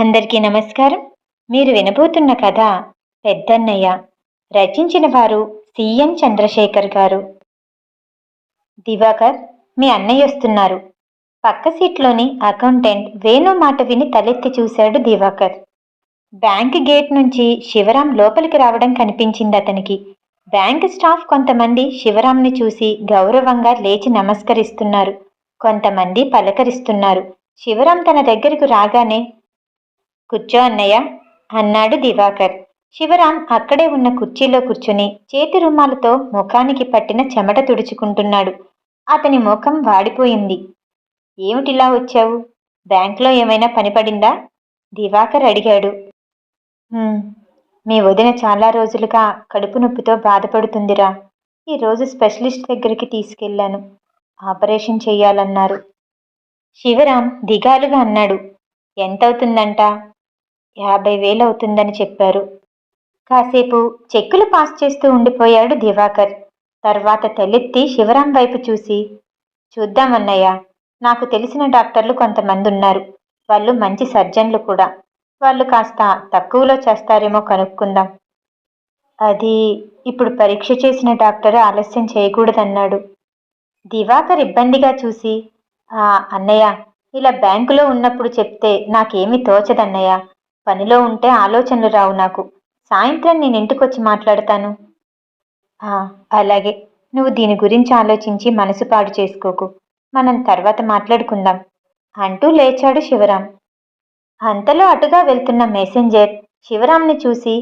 అందరికీ నమస్కారం. మీరు వినబోతున్న కథ పెద్దన్నయ్య రచించిన వారు సీఎం చంద్రశేఖర్ గారు. దివాకర్ మీ అన్నయ్య వస్తున్నారు. పక్క సీట్లోని అకౌంటెంట్ వేణు మాట విని తలెత్తి చూశాడు దివాకర్. బ్యాంక్ గేట్ నుంచి శివరాం లోపలికి రావడం కనిపించింది అతనికి. బ్యాంక్ స్టాఫ్ కొంతమంది శివరాంని చూసి గౌరవంగా లేచి నమస్కరిస్తున్నారు. కొంతమంది పలకరిస్తున్నారు. శివరాం తన దగ్గరకు రాగానే కూర్చో అన్నయ్య అన్నాడు దివాకర్. శివరాం అక్కడే ఉన్న కుర్చీలో కూర్చుని చేతి రుమాలతో ముఖానికి పట్టిన చెమట తుడుచుకుంటున్నాడు. అతని ముఖం వాడిపోయింది. ఏమిటిలా వచ్చావు? బ్యాంక్లో ఏమైనా పని పడిందా? దివాకర్ అడిగాడు. మీ వదిన చాలా రోజులుగా కడుపు నొప్పితో బాధపడుతుందిరా. ఈరోజు స్పెషలిస్ట్ దగ్గరికి తీసుకెళ్ళాను ఆపరేషన్ చెయ్యాలన్నారు శివరాం దిగాలుగా అన్నాడు. ఎంతవుతుందంట? యాభై వేలు అవుతుందని చెప్పారు. కాసేపు చెక్కులు పాస్ చేస్తూ ఉండిపోయాడు దివాకర్. తర్వాత తలెత్తి శివరాం వైపు చూసి చూద్దామన్నయ్య నాకు తెలిసిన డాక్టర్లు కొంతమంది ఉన్నారు వాళ్ళు మంచి సర్జన్లు కూడా. వాళ్ళు కాస్త తక్కువలో చేస్తారేమో కనుక్కుందాం. అది ఇప్పుడు పరీక్ష చేసిన డాక్టర్ ఆలస్యం చేయకూడదన్నాడు. దివాకర్ ఇబ్బందిగా చూసి ఆ అన్నయ్య ఇలా బ్యాంకులో ఉన్నప్పుడు చెప్తే నాకేమీ తోచదన్నయ్య. పనిలో ఉంటే ఆలోచనలు రావు నాకు. సాయంత్రం నేను ఇంటికొచ్చి మాట్లాడతాను. అలాగే. నువ్వు దీని గురించి ఆలోచించి మనసు పాడు చేసుకోకు. మనం తర్వాత మాట్లాడుకుందాం అంటూ లేచాడు శివరాం. అంతలో అటుగా వెళ్తున్న మెసెంజర్ శివరాంని చూసి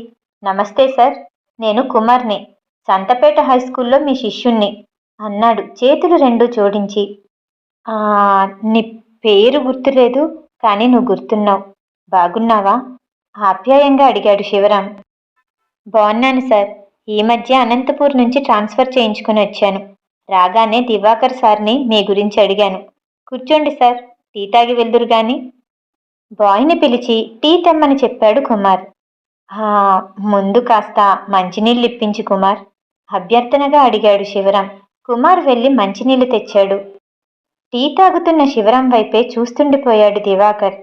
నమస్తే సార్ నేను కుమార్ని. సంతపేట హై స్కూల్లో మీ శిష్యుణ్ణి అన్నాడు చేతులు రెండు జోడించి. నీ పేరు గుర్తులేదు కానీ నువ్వు గుర్తున్నావు. బాగున్నావా? ఆప్యాయంగా అడిగాడు శివరాం బాగున్నాను సార్. ఈ మధ్య అనంతపూర్ నుంచి ట్రాన్స్ఫర్ చేయించుకుని వచ్చాను. రాగానే దివాకర్ సార్ని మీ గురించి అడిగాను. కూర్చోండి సార్. టీ తాగి వెళ్దురు గాని. బాయ్ని పిలిచి టీ తెమ్మని చెప్పాడు కుమార్. ముందు కాస్త మంచినీళ్ళు ఇప్పించి కుమార్. అభ్యర్థనగా అడిగాడు శివరాం కుమార్ వెళ్ళి మంచినీళ్ళు తెచ్చాడు. టీ తాగుతున్న శివరాం వైపే చూస్తుండిపోయాడు దివాకర్.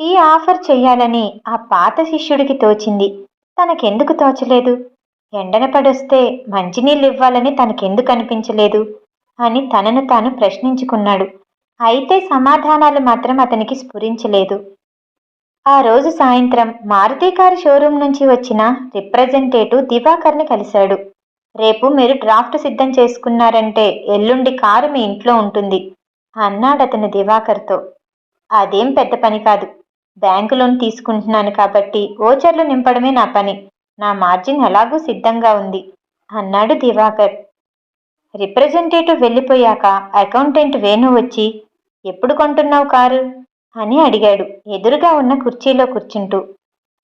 టీ ఆఫర్ చెయ్యాలని ఆ పాత శిష్యుడికి తోచింది. తనకెందుకు తోచలేదు? ఎండన పడొస్తే మంచినీళ్ళు ఇవ్వాలని తనకెందుకు అనిపించలేదు? అని తనను తాను ప్రశ్నించుకున్నాడు. అయితే సమాధానాలు మాత్రం అతనికి స్ఫురించలేదు. ఆ రోజు సాయంత్రం మారుతి కారు షోరూం నుంచి వచ్చిన రిప్రజెంటేటివ్ దివాకర్ని కలిశాడు. రేపు మీరు డ్రాఫ్ట్ సిద్ధం చేసుకున్నారంటే ఎల్లుండి కారు మీ ఇంట్లో ఉంటుంది అన్నాడతను దివాకర్తో. అదేం పెద్ద పని కాదు. బ్యాంకు లోన్ తీసుకుంటున్నాను కాబట్టి ఓచర్లు నింపడమే నా పని. నా మార్జిన్ ఎలాగూ సిద్ధంగా ఉంది అన్నాడు దివాకర్. రిప్రజెంటేటివ్ వెళ్ళిపోయాక అకౌంటెంట్ వేణు వచ్చి ఎప్పుడు కొంటున్నావు కారు? అని అడిగాడు ఎదురుగా ఉన్న కుర్చీలో కూర్చుంటూ.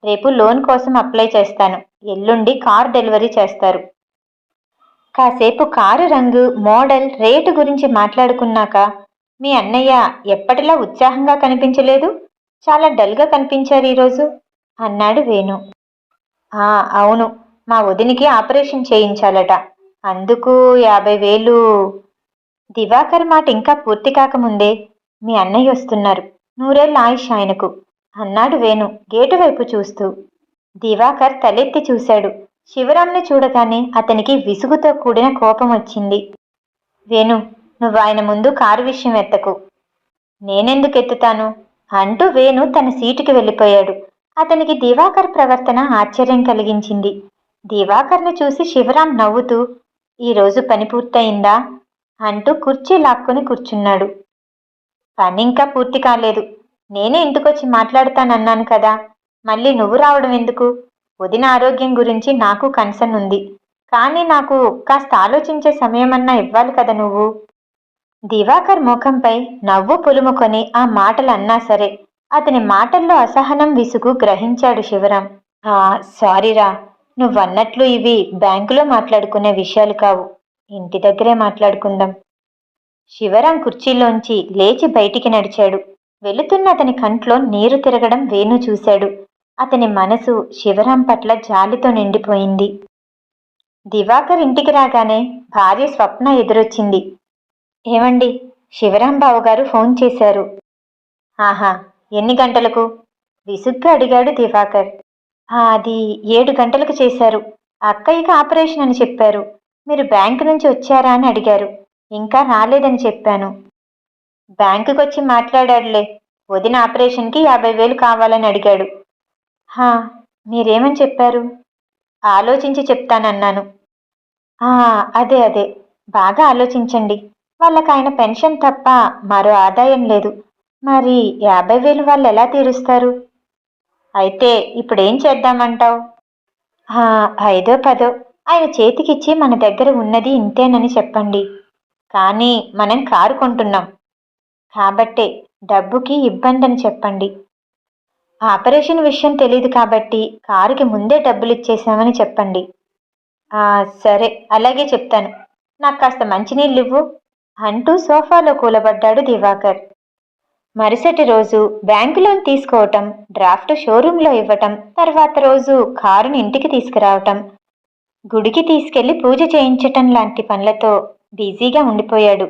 రేపు లోన్ కోసం అప్లై చేస్తాను ఎల్లుండి కార్ డెలివరీ చేస్తారు. కాసేపు కారు రంగు మోడల్ రేటు గురించి మాట్లాడుకున్నాక మీ అన్నయ్య ఎప్పటిలా ఉత్సాహంగా కనిపించలేదు? చాలా డల్గా కనిపించారు ఈరోజు అన్నాడు వేణు. "ఆ, అవును మా వదినికి ఆపరేషన్ చేయించాలట. అందుకు యాభై వేలు. దివాకర్ మాట ఇంకా పూర్తి కాకముందే మీ అన్నయ్య వస్తున్నారు నూరేళ్ళ ఆయుష్ ఆయనకు అన్నాడు వేణు గేటు వైపు చూస్తూ. దివాకర్ తలెత్తి చూశాడు. శివరాంని చూడగానే అతనికి విసుగుతో కూడిన కోపం వచ్చింది. వేణు నువ్వు ఆయన ముందు కారు విషయం ఎత్తకు. నేనెందుకు ఎత్తుతాను? అంటూ వేణు తన సీటుకి వెళ్ళిపోయాడు. అతనికి దివాకర్ ప్రవర్తన ఆశ్చర్యం కలిగించింది. దివాకర్ను చూసి శివరాం నవ్వుతూ ఈరోజు పని పూర్తయిందా? అంటూ కుర్చీ లాక్కొని కూర్చున్నాడు. పని ఇంకా పూర్తి కాలేదు. నేనే ఇంటికొచ్చి మాట్లాడతానన్నాను కదా. మళ్ళీ నువ్వు రావడం ఎందుకు? వదిన ఆరోగ్యం గురించి నాకు కన్సర్న్ ఉంది. కానీ నాకు కాస్త ఆలోచించే సమయమన్నా ఇవ్వాలి కదా నువ్వు. దివాకర్ ముఖంపై నవ్వు పులుముకొని ఆ మాటలు అన్నా సరే అతని మాటల్లో అసహనం విసుగు గ్రహించాడు శివరాం. "ఆ, సారీరా నువ్వన్నట్లు ఇవి బ్యాంకులో మాట్లాడుకునే విషయాలు కావు. ఇంటి దగ్గరే మాట్లాడుకుందాం. శివరాం కుర్చీలోంచి లేచి బయటికి నడిచాడు. వెళుతున్న అతని కంట్లో నీరు తిరగడం వేణు చూశాడు. అతని మనసు శివరాం పట్ల జాలితో నిండిపోయింది. దివాకర్ ఇంటికి రాగానే భార్య స్వప్న ఎదురొచ్చింది. ఏమండి శివరాంబాబు గారు ఫోన్ చేశారు. ఆహా ఎన్ని గంటలకు? విసుగ్గా అడిగాడు దివాకర్. అది ఏడు గంటలకు చేశారు. అక్కయ్యకి ఆపరేషన్ అని చెప్పారు. మీరు బ్యాంకు నుంచి వచ్చారా అని అడిగారు. ఇంకా రాలేదని చెప్పాను. బ్యాంకుకి వచ్చి మాట్లాడాడులే. వదిన ఆపరేషన్కి యాభై వేలు కావాలని అడిగాడు. హా మీరేమని చెప్పారు? ఆలోచించి చెప్తానన్నాను. అదే అదే. బాగా ఆలోచించండి. వాళ్ళకి ఆయన పెన్షన్ తప్ప మరో ఆదాయం లేదు. మరి యాభై వేలు వాళ్ళు ఎలా తీరుస్తారు? అయితే ఇప్పుడేం చేద్దామంటావు? ఐదో పదో. ఆయన చేతికిచ్చి మన దగ్గర ఉన్నది ఇంతేనని చెప్పండి. కానీ మనం కారు కొంటున్నాం. కాబట్టే డబ్బుకి ఇబ్బంది అని చెప్పండి. ఆపరేషన్ విషయం తెలియదు కాబట్టి కారుకి ముందే డబ్బులు ఇచ్చేసామని చెప్పండి సరే అలాగే చెప్తాను. నాకు కాస్త మంచినీళ్ళు ఇవ్వు అంటూ సోఫాలో కూలబడ్డాడు దివాకర్. మరుసటి రోజు బ్యాంకు లోన్ తీసుకోవటం డ్రాఫ్ట్ షోరూంలో ఇవ్వటం తర్వాత రోజు కారుని ఇంటికి తీసుకురావటం గుడికి తీసుకెళ్ళి పూజ చేయించటం లాంటి పనులతో బిజీగా ఉండిపోయాడు.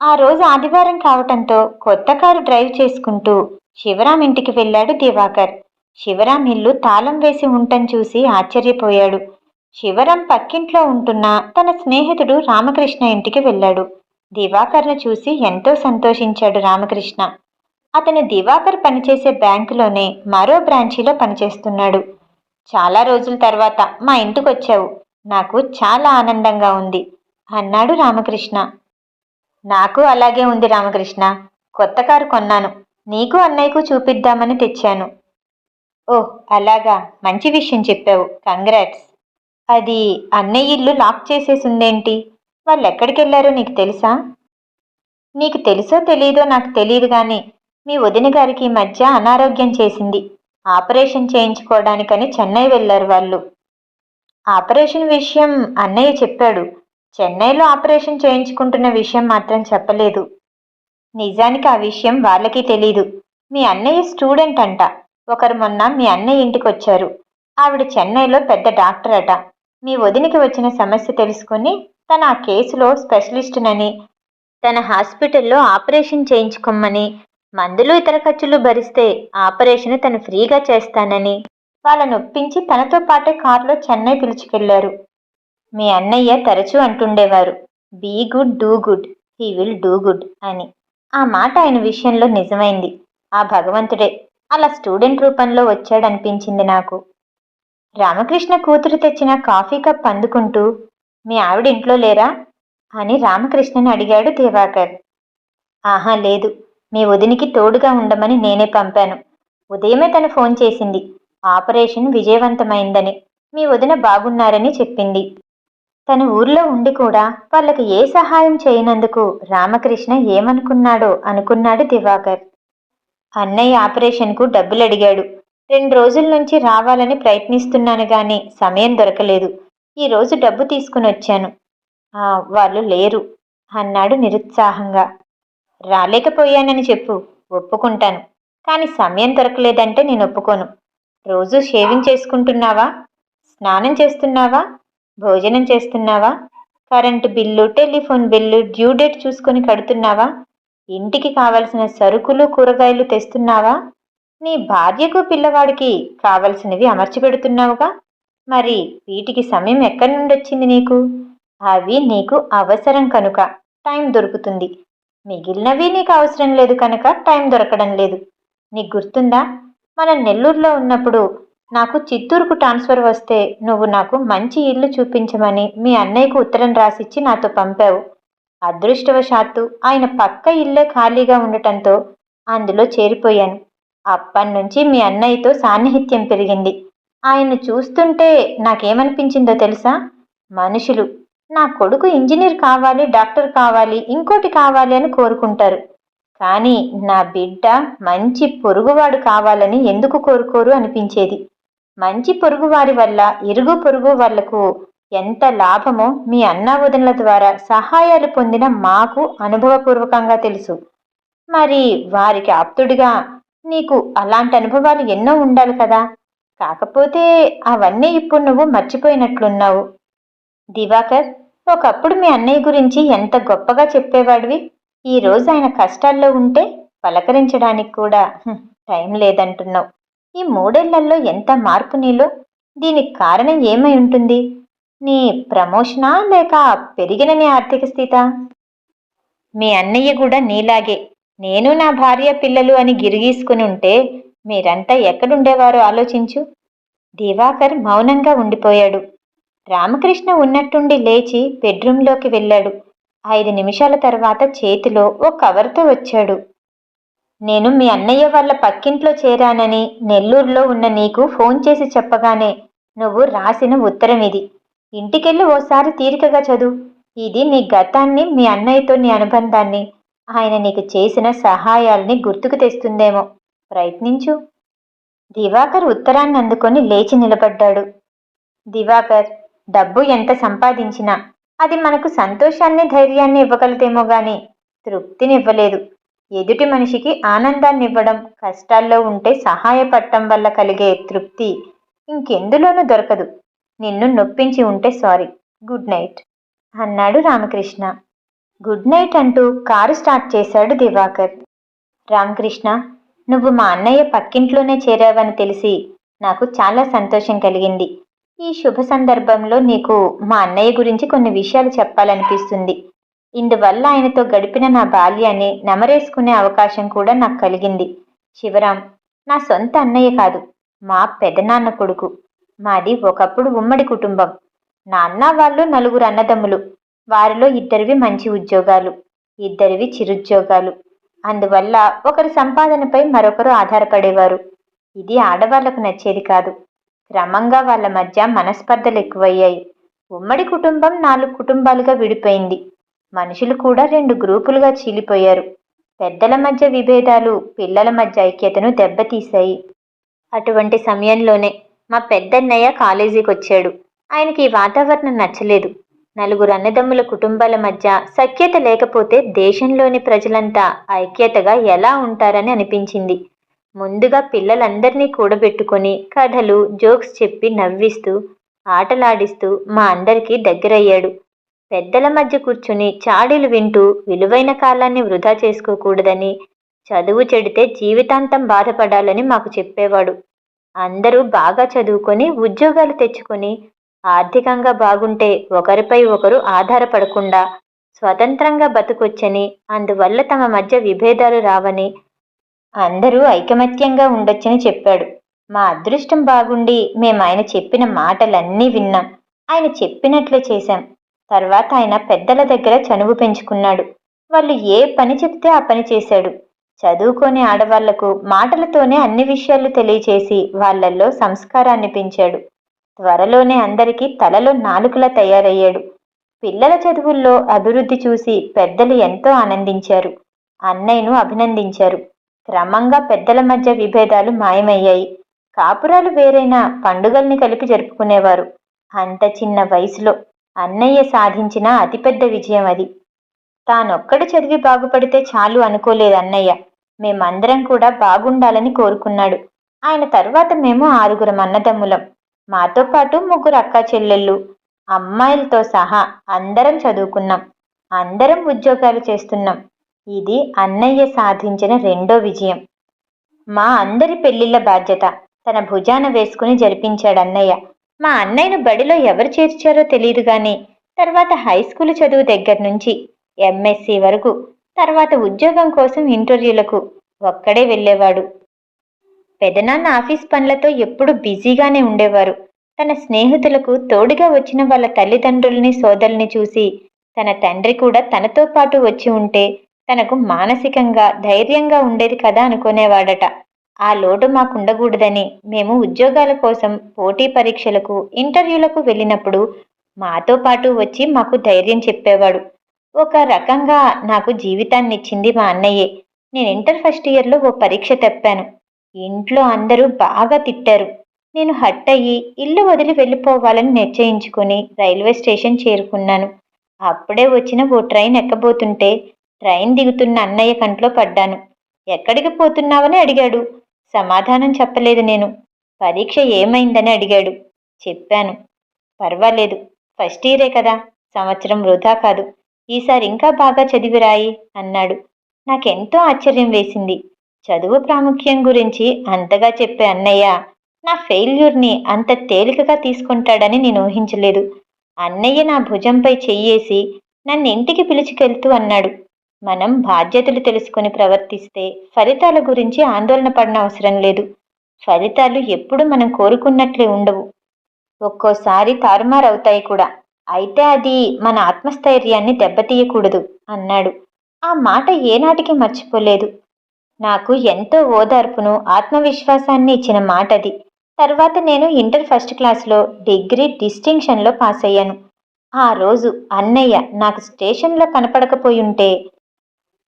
ఆ రోజు ఆదివారం కావటంతో కొత్త కారు డ్రైవ్ చేసుకుంటూ శివరాం ఇంటికి వెళ్ళాడు దివాకర్. శివరాం ఇల్లు తాళం వేసి ఉండటం చూసి ఆశ్చర్యపోయాడు. శివరాం పక్కింట్లో ఉంటున్న తన స్నేహితుడు రామకృష్ణ ఇంటికి వెళ్ళాడు. దివాకర్ను చూసి ఎంతో సంతోషించాడు రామకృష్ణ. అతను దివాకర్ పనిచేసే బ్యాంకులోనే మరో బ్రాంచీలో పనిచేస్తున్నాడు. చాలా రోజుల తర్వాత మా ఇంటికి వచ్చావు నాకు చాలా ఆనందంగా ఉంది. అన్నాడు రామకృష్ణ. నాకు అలాగే ఉంది రామకృష్ణ. కొత్త కారు కొన్నాను. నీకు అన్నయ్యకు చూపిద్దామని తెచ్చాను. ఓ అలాగా. మంచి విషయం చెప్పావు. కంగ్రాట్స్. అది అన్నయ్య ఇల్లు లాక్ చేసేసిందేంటి? వాళ్ళు ఎక్కడికి వెళ్ళారో నీకు తెలుసా? నీకు తెలుసో తెలీదో నాకు తెలియదు కానీ మీ వదిన గారికి ఈ మధ్య అనారోగ్యం చేసింది. ఆపరేషన్ చేయించుకోవడానికని చెన్నై వెళ్ళారు వాళ్ళు. ఆపరేషన్ విషయం అన్నయ్య చెప్పాడు. చెన్నైలో ఆపరేషన్ చేయించుకుంటున్న విషయం మాత్రం చెప్పలేదు. నిజానికి ఆ విషయం వాళ్ళకి తెలీదు. మీ అన్నయ్య స్టూడెంట్ అంట ఒకరు మొన్న మీ అన్నయ్య ఇంటికి వచ్చారు ఆవిడ చెన్నైలో పెద్ద డాక్టర్ అట మీ వదినికి వచ్చిన సమస్య తెలుసుకుని తన ఆ కేసులో స్పెషలిస్టునని తన హాస్పిటల్లో ఆపరేషన్ చేయించుకోమని మందులు ఇతర ఖర్చులు భరిస్తే ఆపరేషన్ తను ఫ్రీగా చేస్తానని వాళ్ళని ఒప్పించి తనతో పాటే కారులో చెన్నై పిలుచుకెళ్ళారు. మీ అన్నయ్య తరచూ అంటుండేవారు be good do good he will do good అని. ఆ మాట ఆయన విషయంలో నిజమైంది. ఆ భగవంతుడే అలా స్టూడెంట్ రూపంలో వచ్చాడనిపించింది నాకు. రామకృష్ణ కూతురు తెచ్చిన కాఫీ కప్ అందుకుంటూ మీ ఆవిడ ఇంట్లో లేరా? అని రామకృష్ణని అడిగాడు దివాకర్. ఆహా లేదు. మీ వదినికి తోడుగా ఉండమని నేనే పంపాను. ఉదయమే తను ఫోన్ చేసింది. ఆపరేషన్ విజయవంతమైందని మీ వదిన బాగున్నారని చెప్పింది. తన ఊర్లో ఉండి కూడా వాళ్ళకి ఏ సహాయం చేయనందుకు రామకృష్ణ ఏమనుకున్నాడో అనుకున్నాడు దివాకర్. అన్నయ్య ఆపరేషన్కు డబ్బులు అడిగాడు రెండు రోజుల నుంచి రావాలని ప్రయత్నిస్తున్నాను గాని సమయం దొరకలేదు. ఈరోజు డబ్బు తీసుకుని వచ్చాను. వాళ్ళు లేరు అన్నాడు నిరుత్సాహంగా. రాలేకపోయానని చెప్పు ఒప్పుకుంటాను. కానీ సమయం దొరకలేదంటే నేను ఒప్పుకోను. రోజు షేవింగ్ చేసుకుంటున్నావా? స్నానం చేస్తున్నావా? భోజనం చేస్తున్నావా? Current bill telephone bill due date చూసుకొని కడుతున్నావా? ఇంటికి కావలసిన సరుకులు కూరగాయలు తెస్తున్నావా? నీ భార్యకు పిల్లవాడికి కావలసినవి అమర్చి పెడుతున్నావుగా మరి వీటికి సమయం ఎక్కడి నుండి వచ్చింది నీకు? అవి నీకు అవసరం కనుక టైం దొరుకుతుంది. మిగిలినవి నీకు అవసరం లేదు కనుక టైం దొరకడం లేదు. నీకు గుర్తుందా? మనం నెల్లూరులో ఉన్నప్పుడు నాకు చిత్తూరుకు ట్రాన్స్ఫర్ వస్తే నువ్వు నాకు మంచి ఇల్లు చూపించమని మీ అన్నయ్యకు ఉత్తరం రాసిచ్చి నాతో పంపావు. అదృష్టవశాత్తు ఆయన పక్క ఇల్లే ఖాళీగా ఉండటంతో అందులో చేరిపోయాను. అప్పటి నుంచి మీ అన్నయ్యతో సాన్నిహిత్యం పెరిగింది. ఆయన చూస్తుంటే నాకేమనిపించిందో తెలుసా? మనుషులు నా కొడుకు ఇంజనీర్ కావాలి డాక్టర్ కావాలి ఇంకోటి కావాలి అని కోరుకుంటారు. కానీ నా బిడ్డ మంచి పొరుగువాడు కావాలని ఎందుకు కోరుకోరు అనిపించేది. మంచి పొరుగువారి వల్ల ఇరుగు పొరుగు వాళ్ళకు ఎంత లాభమో మీ అన్నావదనుల ద్వారా సహాయాలు పొందిన మాకు అనుభవపూర్వకంగా తెలుసు. మరి వారికి ఆప్తుడిగా నీకు అలాంటి అనుభవాలు ఎన్నో ఉండాలి కదా. కాకపోతే అవన్నీ ఇప్పుడు నువ్వు మర్చిపోయినట్లున్నావు. దివాకర్ ఒకప్పుడు మీ అన్నయ్య గురించి ఎంత గొప్పగా చెప్పేవాడివి? ఈ రోజు ఆయన కష్టాల్లో ఉంటే పలకరించడానికి కూడా టైం లేదంటున్నావు. ఈ మూడేళ్ళలో ఎంత మార్పు నీలో? దీనికి కారణం ఏమై ఉంటుంది? నీ ప్రమోషనా లేక పెరిగిన నీ ఆర్థిక స్థిత? మీ అన్నయ్య కూడా నీలాగే నేను నా భార్య పిల్లలు అని గిరిగీసుకుని ఉంటే మీరంతా ఎక్కడుండేవారో ఆలోచించు. దివాకర్ మౌనంగా ఉండిపోయాడు. రామకృష్ణ ఉన్నట్టుండి లేచి బెడ్రూంలోకి వెళ్ళాడు. ఐదు నిమిషాల తర్వాత చేతిలో ఓ కవర్తో వచ్చాడు. నేను మీ అన్నయ్య వాళ్ళ పక్కింట్లో చేరానని నెల్లూరులో ఉన్న నీకు ఫోన్ చేసి చెప్పగానే నువ్వు రాసిన ఉత్తరం ఇది. ఇంటికెళ్ళి ఓసారి తీరికగా చదువు. ఇది నీ గతాన్ని మీ అన్నయ్యతో నీ అనుబంధాన్ని. ఆయన నీకు చేసిన సహాయాల్ని గుర్తుకు తెస్తుందేమో. ప్రయత్నించు. దివాకర్ ఉత్తరాన్ని అందుకొని లేచి నిలబడ్డాడు. దివాకర్ డబ్బు ఎంత సంపాదించినా అది మనకు సంతోషాన్ని ధైర్యాన్ని ఇవ్వగలదేమో గాని తృప్తినివ్వలేదు. ఎదుటి మనిషికి ఆనందాన్ని ఇవ్వడం కష్టాల్లో ఉంటే సహాయపడటం వల్ల కలిగే తృప్తి ఇంకెందులోనూ దొరకదు. నిన్ను నొప్పించి ఉంటే సారీ. Good night. అన్నాడు రామకృష్ణ. గుడ్ నైట్ అంటూ కారు స్టార్ట్ చేశాడు దివాకర్. రామకృష్ణ నువ్వు మా అన్నయ్య పక్కింట్లోనే చేరావని తెలిసి నాకు చాలా సంతోషం కలిగింది. ఈ శుభ సందర్భంలో నీకు మా అన్నయ్య గురించి కొన్ని విషయాలు చెప్పాలనిపిస్తుంది. ఇందువల్ల ఆయనతో గడిపిన నా బాల్యాన్ని నమరేసుకునే అవకాశం కూడా నాకు కలిగింది. శివరాం నా సొంత అన్నయ్య కాదు మా పెదనాన్న కొడుకు. మాది ఒకప్పుడు ఉమ్మడి కుటుంబం. నాన్న వాళ్ళు నలుగురు అన్నదమ్ములు. వారిలో ఇద్దరివి మంచి ఉద్యోగాలు ఇద్దరివి చిరుద్యోగాలు. అందువల్ల ఒకరి సంపాదనపై మరొకరు ఆధారపడేవారు. ఇది ఆడవాళ్ళకు నచ్చేది కాదు. క్రమంగా వాళ్ళ మధ్య మనస్పర్ధలు ఎక్కువయ్యాయి. ఉమ్మడి కుటుంబం నాలుగు కుటుంబాలుగా విడిపోయింది. మనుషులు కూడా రెండు గ్రూపులుగా చీలిపోయారు. పెద్దల మధ్య విభేదాలు పిల్లల మధ్య ఐక్యతను దెబ్బతీశాయి. అటువంటి సమయంలోనే మా పెద్దన్నయ్య కాలేజీకి వచ్చాడు ఆయనకి ఈ వాతావరణం నచ్చలేదు. నలుగురు అన్నదమ్ముల కుటుంబాల మధ్య సఖ్యత లేకపోతే దేశంలోని ప్రజలంతా ఐక్యతగా ఎలా ఉంటారని అనిపించింది. ముందుగా పిల్లలందరినీ కూడబెట్టుకొని కథలు జోక్స్ చెప్పి నవ్విస్తూ ఆటలాడిస్తూ మా అందరికీ దగ్గరయ్యాడు. పెద్దల మధ్య కూర్చుని చాడీలు వింటూ విలువైన కాలాన్ని వృధా చేసుకోకూడదని చదువు చెడితే జీవితాంతం బాధపడాలని మాకు చెప్పేవాడు. అందరూ బాగా చదువుకొని ఉద్యోగాలు తెచ్చుకొని ఆర్థికంగా బాగుంటే ఒకరిపై ఒకరు ఆధారపడకుండా స్వతంత్రంగా బతుకొచ్చని అందువల్ల తమ మధ్య విభేదాలు రావని అందరూ ఐకమత్యంగా ఉండొచ్చని చెప్పాడు. మా అదృష్టం బాగుండి మేము ఆయన చెప్పిన మాటలన్నీ విన్నాం. ఆయన చెప్పినట్లే చేశాం. తర్వాత ఆయన పెద్దల దగ్గర చనువు పెంచుకున్నాడు. వాళ్ళు ఏ పని చెప్తే ఆ పని చేశాడు. చదువుకోని ఆడవాళ్ళకు మాటలతోనే అన్ని విషయాలు తెలియచేసి వాళ్ళల్లో సంస్కారాన్ని పెంచాడు. త్వరలోనే అందరికీ తలలో నాలుకలా తయారయ్యాడు. పిల్లల చదువుల్లో అభివృద్ధి చూసి పెద్దలు ఎంతో ఆనందించారు. అన్నయ్యను అభినందించారు. క్రమంగా పెద్దల మధ్య విభేదాలు మాయమయ్యాయి. కాపురాలు వేరైనా పండుగల్ని కలిపి జరుపుకునేవారు. అంత చిన్న వయసులో అన్నయ్య సాధించిన అతిపెద్ద విజయం అది. తానొక్కడు చదివి బాగుపడితే చాలు అనుకోలేదు అన్నయ్య. మేమందరం కూడా బాగుండాలని కోరుకున్నాడు. ఆయన తర్వాత మేము ఆరుగురం అన్నదమ్ములం. మాతో పాటు ముగ్గురు అక్క చెల్లెళ్ళు అమ్మాయిలతో సహా అందరం చదువుకున్నాం. అందరం ఉద్యోగాలు చేస్తున్నాం. ఇది అన్నయ్య సాధించిన రెండో విజయం. మా అందరి పెళ్ళిళ్ళ బాధ్యత తన భుజాన వేసుకుని జరిపించాడు అన్నయ్య. మా అన్నయ్యను బడిలో ఎవరు చేర్చారో తెలియదు కానీ తర్వాత హై స్కూల్ చదువు దగ్గర నుంచి ఎంఎస్సి వరకు తర్వాత ఉద్యోగం కోసం ఇంటర్వ్యూలకు ఒక్కడే వెళ్ళేవాడు. పెదనాన్న ఆఫీస్ పనులతో ఎప్పుడూ బిజీగానే ఉండేవారు. తన స్నేహితులకు తోడుగా వచ్చిన వాళ్ళ తల్లిదండ్రుల్ని సోదరుల్ని చూసి తన తండ్రి కూడా తనతో పాటు వచ్చి ఉంటే తనకు మానసికంగా ధైర్యంగా ఉండేది కదా అనుకునేవాడట. ఆ లోటు మాకుండకూడదని మేము ఉద్యోగాల కోసం పోటీ పరీక్షలకు ఇంటర్వ్యూలకు వెళ్ళినప్పుడు మాతో పాటు వచ్చి మాకు ధైర్యం చెప్పేవాడు. ఒక రకంగా నాకు జీవితాన్ని ఇచ్చింది మా అన్నయ్యే. నేను ఇంటర్ ఫస్ట్ ఇయర్లో ఓ పరీక్ష తప్పాను. ఇంట్లో అందరూ బాగా తిట్టారు. నేను హట్ అయ్యి ఇల్లు వదిలి వెళ్ళిపోవాలని నిశ్చయించుకొని రైల్వే స్టేషన్ చేరుకున్నాను. అప్పుడే వచ్చిన ఓ ట్రైన్ ఎక్కబోతుంటే ట్రైన్ దిగుతున్న అన్నయ్య కంట్లో పడ్డాను. ఎక్కడికి పోతున్నావని అడిగాడు. సమాధానం చెప్పలేదు నేను. పరీక్ష ఏమైందని అడిగాడు. చెప్పాను. పర్వాలేదు. ఫస్ట్ ఇయరే కదా. సంవత్సరం వృధా కాదు. ఈసారి ఇంకా బాగా చదివిరాయి అన్నాడు. నాకెంతో ఆశ్చర్యం వేసింది. చదువు ప్రాముఖ్యం గురించి అంతగా చెప్పే అన్నయ్య నా ఫెయిల్యూర్ని అంత తేలికగా తీసుకుంటాడని నేను ఊహించలేదు. అన్నయ్య నా భుజంపై చెయ్యేసి నన్ను ఇంటికి పిలుచుకెళ్తూ అన్నాడు. మనం బాధ్యతలు తెలుసుకొని ప్రవర్తిస్తే ఫలితాల గురించి ఆందోళన పడిన అవసరం లేదు. ఫలితాలు ఎప్పుడు మనం కోరుకున్నట్లే ఉండవు. ఒక్కోసారి తారుమారవుతాయి కూడా. అయితే అది మన ఆత్మస్థైర్యాన్ని దెబ్బతీయకూడదు అన్నాడు. ఆ మాట ఏనాటికి మర్చిపోలేదు. నాకు ఎంతో ఓదార్పును ఆత్మవిశ్వాసాన్ని ఇచ్చిన మాట అది తర్వాత నేను ఇంటర్ ఫస్ట్ క్లాస్లో డిగ్రీ డిస్టింక్షన్లో పాస్ అయ్యాను ఆ రోజు అన్నయ్య నాకు స్టేషన్లో కనపడకపోయుంటే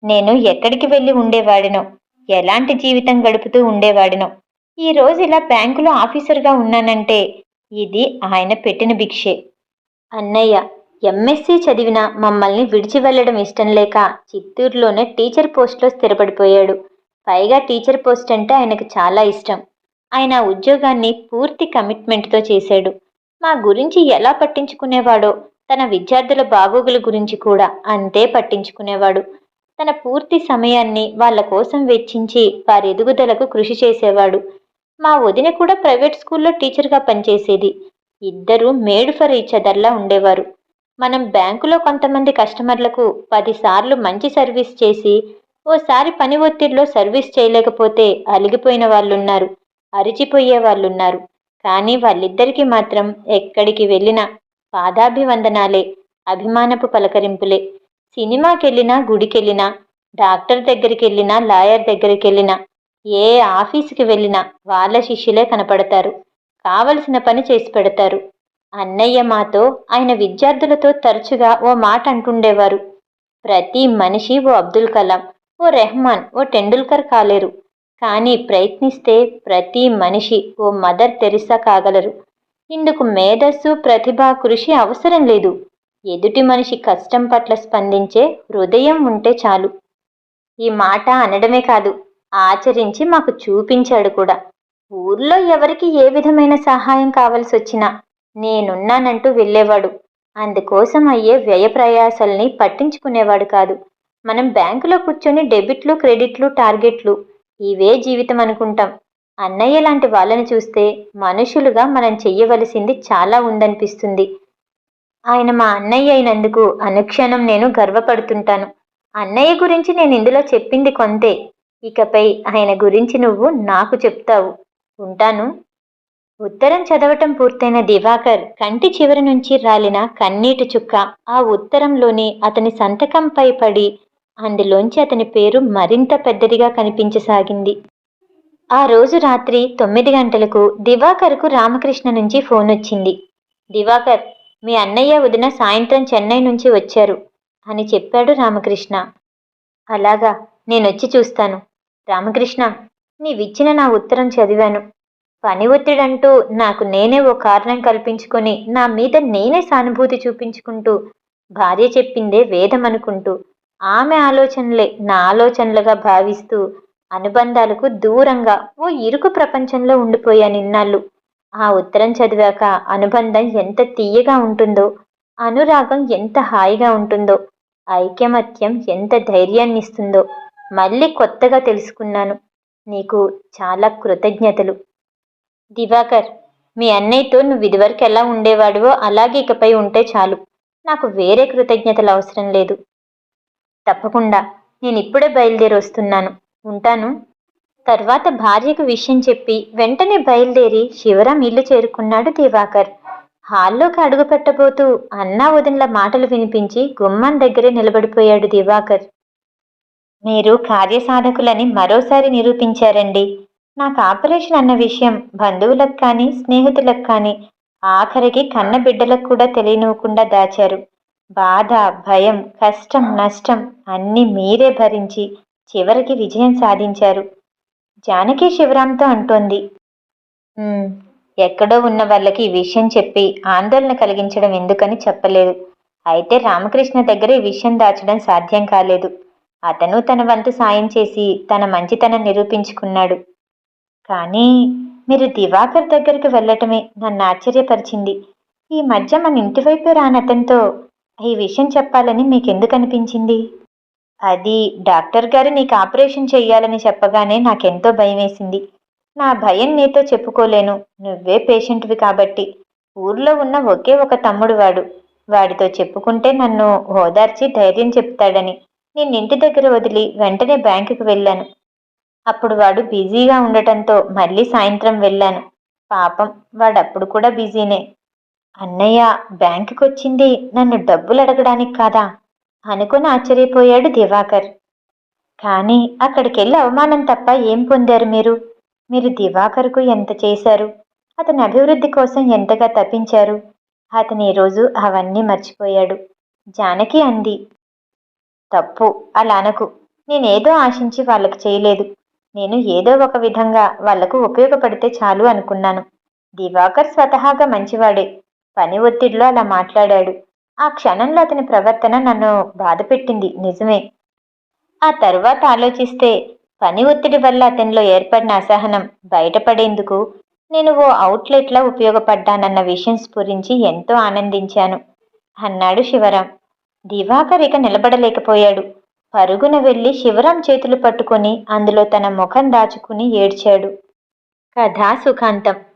నేను ఎక్కడికి వెళ్ళి ఉండేవాడినో ఎలాంటి జీవితం గడుపుతూ ఉండేవాడినో. ఈ రోజు ఇలా బ్యాంకులో ఆఫీసర్గా ఉన్నానంటే ఇది ఆయన పెట్టిన భిక్షే. అన్నయ్య ఎంఎస్సి చదివిన మమ్మల్ని విడిచి వెళ్ళడం ఇష్టం లేక చిత్తూరులోనే టీచర్ పోస్ట్లో స్థిరపడిపోయాడు. పైగా టీచర్ పోస్ట్ అంటే ఆయనకు చాలా ఇష్టం. ఆయన ఉద్యోగాన్ని పూర్తి కమిట్మెంట్తో చేశాడు. మా గురించి ఎలా పట్టించుకునేవాడో తన విద్యార్థుల బాగోగుల గురించి కూడా అంతే పట్టించుకునేవాడు. తన పూర్తి సమయాన్ని వాళ్ళ కోసం వెచ్చించి వారి ఎదుగుదలకు కృషి చేసేవాడు. మా వదిన కూడా ప్రైవేట్ స్కూల్లో టీచర్గా పనిచేసేది. ఇద్దరూ మేడ్ ఫర్ ఈచదర్లా ఉండేవారు. మనం బ్యాంకులో కొంతమంది కస్టమర్లకు పదిసార్లు మంచి సర్వీస్ చేసి ఓసారి పని ఒత్తిడిలో సర్వీస్ చేయలేకపోతే అలిగిపోయిన వాళ్ళున్నారు అరిచిపోయే వాళ్ళున్నారు. కానీ వాళ్ళిద్దరికీ మాత్రం ఎక్కడికి వెళ్ళినా పాదాభివందనాలే అభిమానపు పలకరింపులే. సినిమాకెళ్ళినా గుడికెళ్ళినా డాక్టర్ దగ్గరికి వెళ్ళినా లాయర్ దగ్గరికి వెళ్ళినా ఏ ఆఫీసుకి వెళ్ళినా వాళ్ళ శిష్యులే కనపడతారు కావలసిన పని చేసి పెడతారు. అన్నయ్య మాతో ఆయన విద్యార్థులతో తరచుగా ఓ మాట అంటుండేవారు ప్రతి మనిషి ఓ అబ్దుల్ కలాం ఓ రెహమాన్ ఓ టెండూల్కర్ కాలేరు. కానీ ప్రయత్నిస్తే ప్రతి మనిషి ఓ మదర్ తెరిసా కాగలరు. ఇందుకు మేధస్సు ప్రతిభ కృషి అవసరం లేదు. ఎదుటి మనిషి కష్టం పట్ల స్పందించే హృదయం ఉంటే చాలు. ఈ మాట అనడమే కాదు ఆచరించి మాకు చూపించాడు కూడా. ఊర్లో ఎవరికి ఏ విధమైన సహాయం కావలసి వచ్చినా నేనున్నానంటూ వెళ్ళేవాడు. అందుకోసం అయ్యే వ్యయ ప్రయాసల్ని పట్టించుకునేవాడు కాదు. మనం బ్యాంకులో కూర్చొని డెబిట్లు క్రెడిట్లు టార్గెట్లు ఇవే జీవితం అనుకుంటాం. అన్నయ్య లాంటి వాళ్ళని చూస్తే మనుషులుగా మనం చెయ్యవలసింది చాలా ఉందనిపిస్తుంది. ఆయన మా అన్నయ్య అయినందుకు అనుక్షణం నేను గర్వపడుతుంటాను. అన్నయ్య గురించి నేను ఇందులో చెప్పింది కొంతే. ఇకపై ఆయన గురించి నువ్వు నాకు చెప్తావు. ఉంటాను. ఉత్తరం చదవటం పూర్తయిన దివాకర్ కంటి చివరి నుంచి రాలిన కన్నీటి చుక్క ఆ ఉత్తరంలోని అతని సంతకంపై పడి అందులోంచి అతని పేరు మరింత పెద్దదిగా కనిపించసాగింది. ఆ రోజు రాత్రి తొమ్మిది గంటలకు దివాకర్కు రామకృష్ణ నుంచి ఫోన్ వచ్చింది దివాకర్ మీ అన్నయ్య వదిన సాయంత్రం చెన్నై నుంచి వచ్చారు అని చెప్పాడు రామకృష్ణ. అలాగా నేనొచ్చి చూస్తాను. రామకృష్ణ నీవిచ్చిన నా ఉత్తరం చదివాను. పని ఒత్తిడంటూ నాకు నేనే ఓ కారణం కల్పించుకొని నా మీద నేనే సానుభూతి చూపించుకుంటూ భార్య చెప్పిందే వేదం అనుకుంటూ ఆమె ఆలోచనలే నా ఆలోచనలుగా భావిస్తూ అనుబంధాలకు దూరంగా ఓ ఇరుకు ప్రపంచంలో ఉండిపోయాను ఇన్నాళ్ళు ఆ ఉత్తరం చదివాక అనుబంధం ఎంత తీయగా ఉంటుందో అనురాగం ఎంత హాయిగా ఉంటుందో ఐక్యమత్యం ఎంత ధైర్యాన్ని ఇస్తుందో మళ్ళీ కొత్తగా తెలుసుకున్నాను. నీకు చాలా కృతజ్ఞతలు. దివాకర్ మీ అన్నయ్యతో నువ్వు ఇదివరకు ఎలా ఉండేవాడివో అలాగే ఇకపై ఉంటే చాలు. నాకు వేరే కృతజ్ఞతలు అవసరం లేదు. తప్పకుండా. నేను ఇప్పుడే బయలుదేరి వస్తున్నాను ఉంటాను. తర్వాత భార్యకు విషయం చెప్పి వెంటనే బయలుదేరి శివరాం ఇల్లు చేరుకున్నాడు దివాకర్. హాల్లోకి అడుగు పెట్టబోతూ అన్నా వదినల మాటలు వినిపించి గుమ్మం దగ్గరే నిలబడిపోయాడు దివాకర్. మీరు కార్యసాధకులని మరోసారి నిరూపించారండి. నాకు ఆపరేషన్ అన్న విషయం బంధువులకు కానీ స్నేహితులకు కానీ ఆఖరికి కన్న బిడ్డలకు కూడా తెలియనివ్వకుండా దాచారు. బాధ భయం కష్టం నష్టం అన్నీ మీరే భరించి చివరికి విజయం సాధించారు. జానకి శివరాంతో అంటోంది ఎక్కడో ఉన్న వాళ్ళకి ఈ విషయం చెప్పి ఆందోళన కలిగించడం ఎందుకని చెప్పలేదు. అయితే రామకృష్ణ దగ్గర ఈ విషయం దాచడం సాధ్యం కాలేదు. అతను తన వంతు సాయం చేసి తన మంచితనం నిరూపించుకున్నాడు. కానీ మీరు దివాకర్ దగ్గరికి వెళ్ళటమే నన్ను ఆశ్చర్యపరిచింది. ఈ మధ్య మన ఇంటి వైపు రాని ఈ విషయం చెప్పాలని మీకు ఎందుకు అనిపించింది అది డాక్టర్ గారు నీకు ఆపరేషన్ చెయ్యాలని చెప్పగానే నాకెంతో భయం వేసింది నా భయం నీతో చెప్పుకోలేను. నువ్వే పేషెంట్వి కాబట్టి. ఊర్లో ఉన్న ఒకే ఒక తమ్ముడు వాడు వాడితో చెప్పుకుంటే నన్ను ఓదార్చి ధైర్యం చెప్తాడని. నేను ఇంటి దగ్గర వదిలి వెంటనే బ్యాంకుకి వెళ్ళాను. అప్పుడు వాడు బిజీగా ఉండటంతో మళ్ళీ సాయంత్రం వెళ్ళాను. పాపం వాడప్పుడు కూడా బిజీనే. అన్నయ్య బ్యాంకుకి వచ్చింది నన్ను డబ్బులు అడగడానికి కాదా? అనుకుని ఆశ్చర్యపోయాడు దివాకర్. కానీ అక్కడికెళ్ళి అవమానం తప్ప ఏం పొందారు మీరు? మీరు దివాకర్కు ఎంత చేశారు? అతని అభివృద్ధి కోసం ఎంతగా తప్పించారు? అతను ఈరోజు అవన్నీ మర్చిపోయాడు. జానకి అంది. తప్పు అలా అనకు. నేనేదో ఆశించి వాళ్ళకు చేయలేదు. నేను ఏదో ఒక విధంగా వాళ్ళకు ఉపయోగపడితే చాలు అనుకున్నాను. దివాకర్ స్వతహాగా మంచివాడే. పని ఒత్తిడిలో అలా మాట్లాడాడు. ఆ క్షణంలో అతని ప్రవర్తన నన్ను బాధపెట్టింది నిజమే. ఆ తర్వాత ఆలోచిస్తే పని ఒత్తిడి వల్ల అతనిలో ఏర్పడిన అసహనం బయటపడేందుకు నేను ఓ అవుట్లెట్లా ఉపయోగపడ్డానన్న విషయం స్ఫురించి ఎంతో ఆనందించాను. అన్నాడు శివరాం. దివాకర్ ఇక నిలబడలేకపోయాడు. పరుగున వెళ్ళి శివరాం చేతులు పట్టుకొని అందులో తన ముఖం దాచుకుని ఏడ్చాడు. కథ సుఖాంతం.